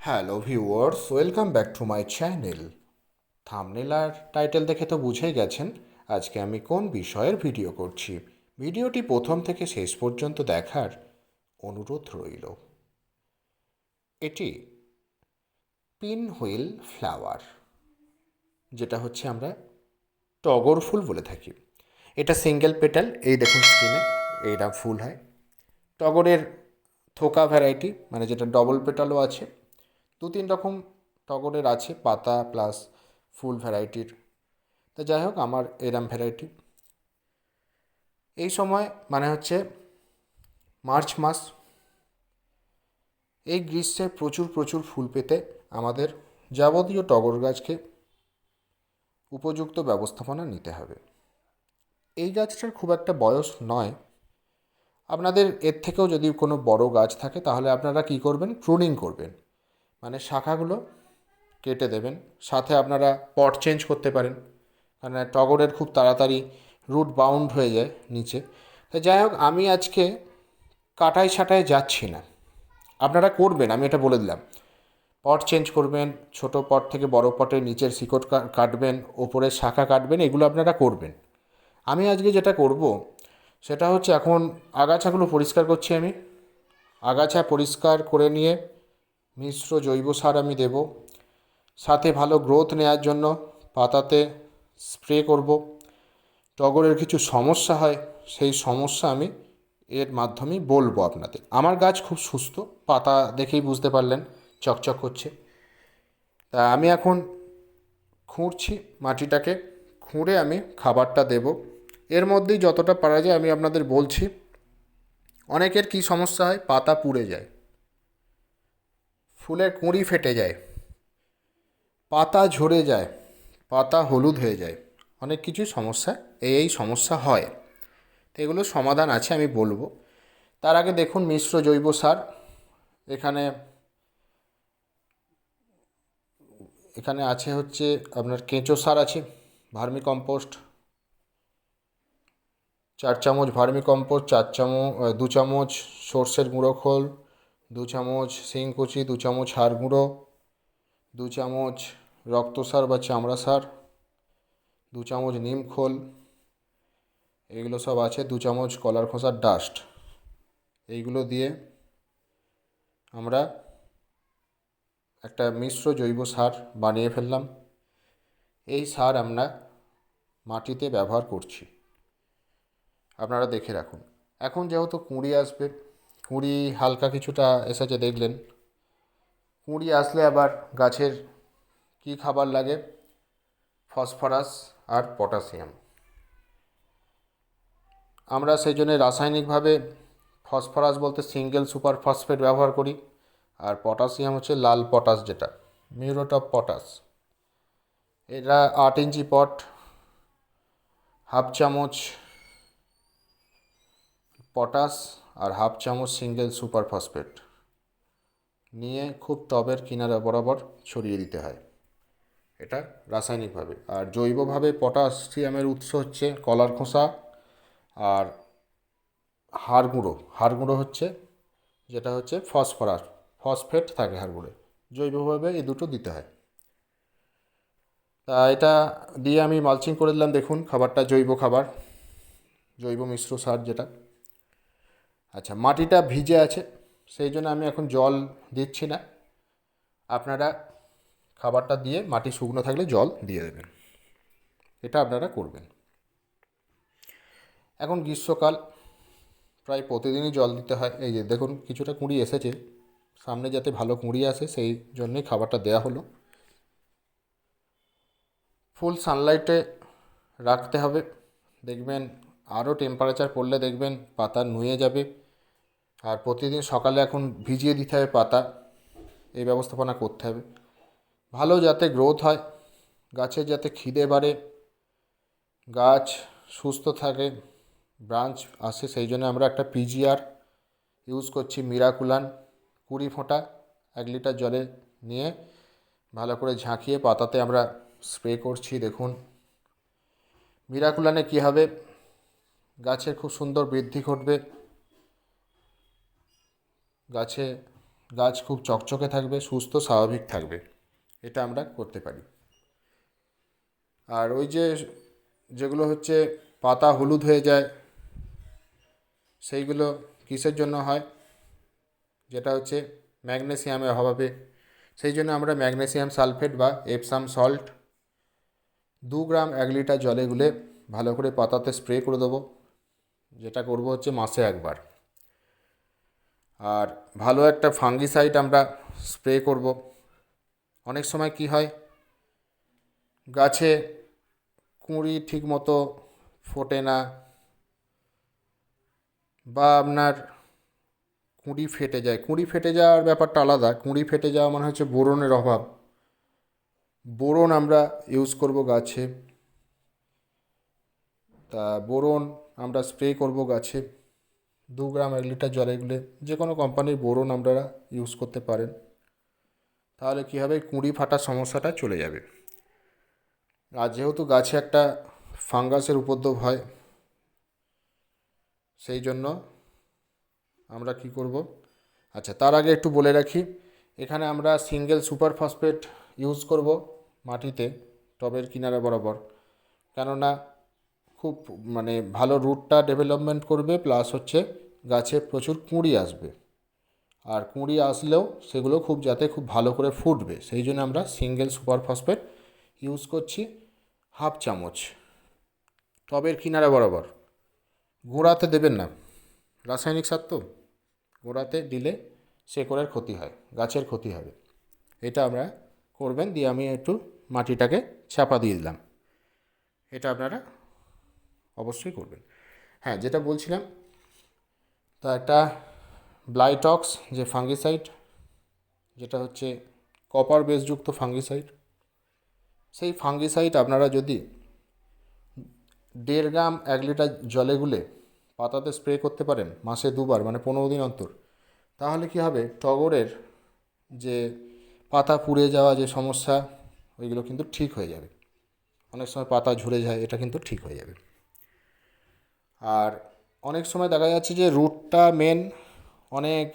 Hello viewers welcome back to my channel thumbnail R title দেখে তো বুঝেই গেছেন আজকে আমি কোন বিষয়ের ভিডিও করছি। ভিডিওটি প্রথম থেকে শেষ পর্যন্ত দেখার অনুরোধ রইল। এটি পিন হুইল ফ্লাওয়ার যেটা হচ্ছে আমরা টগর ফুল বলে থাকি। এটা সিঙ্গেল পেটাল এই দেখুন স্ক্রিনে এইটা ফুল হয়। টগরের থোকা ভ্যারাইটি মানে যেটা ডবল পেটালও আছে দু তিন রকম টগরের আছে, পাতা প্লাস ফুল ভ্যারাইটির তা যাই হোক, আমার এরাম ভ্যারাইটি এই সময় মানে হচ্ছে মার্চ মাস, এই গ্রীষ্মে প্রচুর প্রচুর ফুল পেতে আমাদের যাবতীয় টগর গাছকে উপযুক্ত ব্যবস্থাপনা নিতে হবে। এই গাছটার খুব একটা বয়স নয়। আপনাদের এর থেকেও যদি কোনো বড় গাছ থাকে, তাহলে আপনারা কী করবেন? প্রুনিং করবেন। মানে শাখাগুলো কেটে দেবেন। সাথে আপনারা পট চেঞ্জ করতে পারেন। কারণ টগরের খুব তাড়াতাড়ি রুট বাউন্ড হয়ে যায় নিচে। তো যাই হোক, আমি আজকে কাটাই ছাটায় যাচ্ছি না। আপনারা করবেন, আমি এটা বলে দিলাম। পট চেঞ্জ করবেন, ছোট পট থেকে বড় পটে নিচের শিকড় কাটবেন ওপরের শাখা কাটবেন, এগুলো আপনারা করবেন। আমি আজকে যেটা করব, সেটা হচ্ছে এখন আগাছাগুলো পরিষ্কার করছি আমি। আগাছা পরিষ্কার করে নিয়ে মিশ্র জৈব সার আমি দেব। সাথে ভালো গ্রোথ নেওয়ার জন্য পাতাতে স্প্রে করব। টগরের কিছু সমস্যা হয়, সেই সমস্যা আমি এর মাধ্যমেই বলব আপনাদের। আমার গাছ খুব সুস্থ, পাতা দেখেই বুঝতে পারলেন, চকচক করছে। তা আমি এখন খুঁড়ছি মাটিটাকে, খুঁড়ে আমি খাবারটা দেব। এর মধ্যেই যতটা পারা যায় আমি আপনাদের বলছি, অনেকের কী সমস্যা হয়, পাতা পুড়ে যায়। ফুলের কুঁড়ি ফেটে যায়, পাতা ঝরে যায়, পাতা হলুদ হয়ে যায়। অনেক কিছু সমস্যা, এই এই সমস্যা হয়। তো এগুলোর সমাধান আছে, আমি বলব। তার আগে দেখুন মিশ্র জৈব সার, এখানে এখানে আছে হচ্ছে আপনার কেঁচো সার আছে ভার্মি কম্পোস্ট চার চামচ ভার্মি কম্পোস্ট চার চামচ, দু চামচ সর্ষের গুঁড়ো খোল দু চামচ শিংকুচি দু চামচ হাড় গুঁড়ো, দু চামচ রক্ত সার বা চামড়া সার, দু চামচ নিম খোল, এগুলো সব আছে, দু চামচ কলার খোসার ডাস্ট এইগুলো দিয়ে আমরা একটা মিশ্র জৈব সার বানিয়ে ফেললাম। এই সার আমরা মাটিতে ব্যবহার করছি। আপনারা দেখে রাখুন। এখন যেহেতু কুঁড়ি আসবে কুঁড়ি হালকা কিছুটা এসেছে দেখলেন। কুঁড়ি আসলে আবার গাছের কী খাবার লাগে? ফসফরাস আর পটাশিয়াম। আমরা সেই জন্য রাসায়নিকভাবে ফসফরাস বলতে সিঙ্গেল সুপার ফসফেট ব্যবহার করি, আর পটাশিয়াম হচ্ছে লাল পটাশ যেটা, মিউরোট অফ পটাশ। এটা আট ইঞ্চি পট, হাফ চামচ পটাশ আর হাফ চামচ সিঙ্গেল সুপার ফসফেট। নিয়ে খুব টবের কিনারা বরাবর ছড়িয়ে দিতে হয়। এটা রাসায়নিকভাবে। আর জৈবভাবে পটাশিয়ামের উৎস হচ্ছে কলার খোসা আর হাড় গুঁড়ো। হাড় গুঁড়ো হচ্ছে যেটা হচ্ছে ফসফরাস। ফসফেট থাকে হাড় গুঁড়ে জৈবভাবে এই দুটো দিতে হয়। তা এটা দিয়ে আমি মালচিং করে দিলাম। দেখুন, খাবারটা জৈব খাবার। জৈব মিশ্র সার যেটা। আচ্ছা মাটিটা ভিজে আছে, সেই জন্য আমি এখন জল দিচ্ছি না। আপনারা খাবারটা দিয়ে মাটি শুকনো থাকলে জল দিয়ে দেবেন। এটা আপনারা করবেন। এখন গ্রীষ্মকাল, প্রায় প্রতিদিনই জল দিতে হয়। এই যে দেখুন, কিছুটা কুঁড়ি এসেছে। সামনে যাতে ভালো কুঁড়ি আসে, সেই জন্যই খাবারটা দেয়া হলো। ফুল সানলাইটে রাখতে হবে। দেখবেন আরও টেম্পারেচার পড়লে দেখবেন পাতা নুয়ে যাবে। আর প্রতিদিন সকালে এখন ভিজিয়ে দিতে হবে পাতা। এই ব্যবস্থাপনা করতে হবে। ভালো যাতে গ্রোথ হয় গাছের যাতে খিদে বাড়ে, গাছ সুস্থ থাকে ব্রাঞ্চ আসে, সেই জন্য আমরা একটা পিজিআর ইউজ করছি মিরাকুলান কুড়ি ফোঁটা এক লিটার জলে নিয়ে ভালো করে ঝাঁকিয়ে পাতাতে আমরা স্প্রে করছি, দেখুন। মিরাকুলানে কী হবে? গাছের খুব সুন্দর বৃদ্ধি ঘটবে। গাছে, গাছ খুব চকচকে থাকবে, সুস্থ, স্বাভাবিক থাকবে। এটা আমরা করতে পারি। আর ওই যে যেগুলো হচ্ছে পাতা হলুদ হয়ে যায়, সেইগুলো কিসের জন্য হয়? যেটা হচ্ছে ম্যাগনেসিয়ামের অভাবে। সেই জন্য আমরা ম্যাগনেসিয়াম সালফেট বা এপসাম সল্ট দু গ্রাম এক লিটার জলে গুলে ভালো করে পাতাতে স্প্রে করে দেবো। যেটা করব হচ্ছে মাসে একবার। আর ভালো একটা ফাঙ্গিসাইড আমরা স্প্রে করব। অনেক সময় কি হয়, গাছে কুঁড়ি ঠিক মতো ফোটে না বা আপনার কুঁড়ি ফেটে যায়। কুঁড়ি ফেটে যাওয়ার ব্যাপারটা আলাদা। কুঁড়ি ফেটে যাওয়া মানে হচ্ছে বোরনের অভাব। বোরন আমরা ইউজ করব গাছে। তা বোরন আমরা স্প্রে করব গাছে। দু গ্রাম এক লিটার জলে গুলে যে কোনো কোম্পানির বোরন আপনারা ইউজ করতে পারেন। তাহলে কী হবে? কুঁড়ি ফাটার সমস্যাটা চলে যাবে। আর যেহেতু গাছে একটা ফাঙ্গাসের উপদ্রব হয়, সেই জন্য আমরা কি করব? আচ্ছা তার আগে একটু বলে রাখি, এখানে আমরা সিঙ্গেল সুপার ফসফেট ইউজ করব মাটিতে, টবের কিনারা বরাবর। কেননা খুব মানে ভালো রুটটা ডেভেলপমেন্ট করবে প্লাস হচ্ছে গাছে প্রচুর কুঁড়ি আসবে। আর কুঁড়ি আসলেও সেগুলো খুব যাতে খুব ভালো করে ফুটবে। সেই জন্য আমরা সিঙ্গেল সুপার ফসফেট ইউজ করছি হাফ চামচ। টবের কিনারা বরাবর। গোড়াতে দেবেন না। রাসায়নিক সার তো। গোড়াতে দিলে শেকড়ের ক্ষতি হয়, গাছের ক্ষতি হবে। এটা আমরা করবেন, দিয়ে আমি একটু মাটিটাকে চাপা দিয়ে দিলাম। এটা আপনারা অবশ্যই করবেন। হ্যাঁ যেটা বলছিলাম, তা একটা ব্লাইটক্স যে ফাঙ্গিসাইড যেটা হচ্ছে কপার বেসযুক্ত ফাঙ্গিসাইড সেই ফাঙ্গিসাইড আপনারা যদি দেড় গ্রাম এক লিটার জলে গুলে পাতাতে স্প্রে করতে পারেন মাসে দুবার মানে পনেরো দিন অন্তর, তাহলে কী হবে? টগরের যে পাতা পুড়ে যাওয়া যে সমস্যা, ওইগুলো কিন্তু ঠিক হয়ে যাবে। অনেক সময় পাতা ঝরে যায়, এটা কিন্তু ঠিক হয়ে যাবে। আর অনেক সময় দেখা যাচ্ছে যে রুটটা মেন অনেক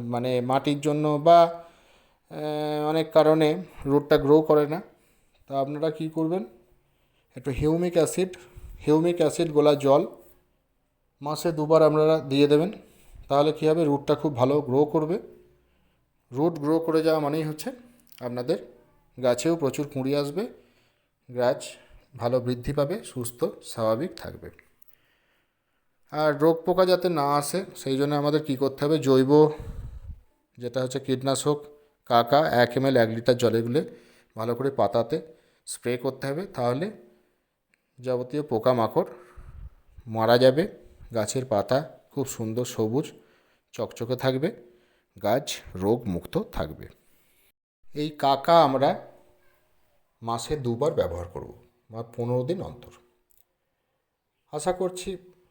মানে মাটির জন্য বা অনেক কারণে রুটটা গ্রো করে না। তা আপনারা কী করবেন? একটু হিউমিক অ্যাসিড হিউমিক অ্যাসিড গোলা জল মাসে দুবার আপনারা দিয়ে দেবেন। তাহলে কী হবে? রুটটা খুব ভালো গ্রো করবে। রুট গ্রো করে যাওয়া মানেই হচ্ছে আপনাদের গাছেও প্রচুর কুঁড়ি আসবে, গাছ ভালো বৃদ্ধি পাবে, সুস্থ, স্বাভাবিক থাকবে। আর রোগ পোকা যাতে না আসে, সেই জন্য আমাদের কী করতে হবে? জৈব যেটা হচ্ছে কীটনাশক, কাকা, এক এম এল এক লিটার জলে গুলে ভালো করে পাতাতে স্প্রে করতে হবে। তাহলে যাবতীয় পোকামাকড় মারা যাবে। গাছের পাতা খুব সুন্দর সবুজ, চকচকে থাকবে। গাছ রোগ মুক্ত থাকবে। এই কাকা আমরা মাসে দুবার ব্যবহার করব বা পনেরো দিন অন্তর। আশা করছি